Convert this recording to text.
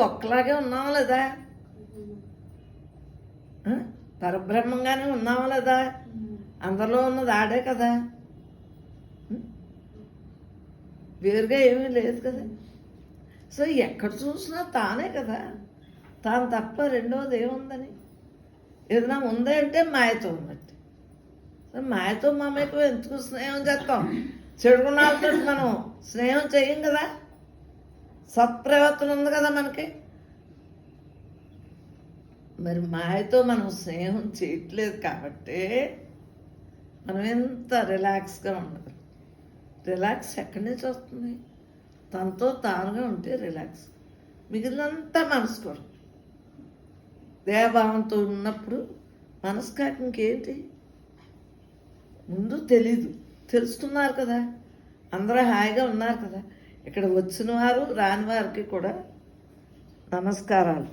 ఒక్కలాగే ఉన్నావా లేదా? పరబ్రహ్మంగానే ఉన్నావా లేదా? అందరిలో ఉన్నది ఆడే కదా. వేరుగా ఏమీ లేదు కదా. సో ఎక్కడ చూసినా తానే కదా. తాను తప్ప రెండోది ఏముందని? ఏదైనా ఉంది అంటే మాయతో ఉన్నట్టు. సో మాయతో మమ్మకు ఎందుకు స్నేహం చేస్తాం? చెడుగుణాలతో మనం స్నేహం చేయం కదా. సత్ప్రవర్తన ఉంది కదా మనకి? మరి మాయతో మనం స్నేహం చేయట్లేదు కాబట్టి మనం ఎంత రిలాక్స్గా ఉండదు రిలాక్స్ ఎక్కడి నుంచి వస్తుంది? తనతో తానుగా ఉంటే రిలాక్స్. మిగిలినంతా మనసు కూడా. దేహభావంతో ఉన్నప్పుడు మనసు కాక ఇంకేంటి? ముందు తెలీదు. తెలుస్తున్నారు కదా. అందరూ హాయిగా ఉన్నారు కదా. ఇక్కడ వచ్చిన వారు రాని వారికి కూడా నమస్కారాలు.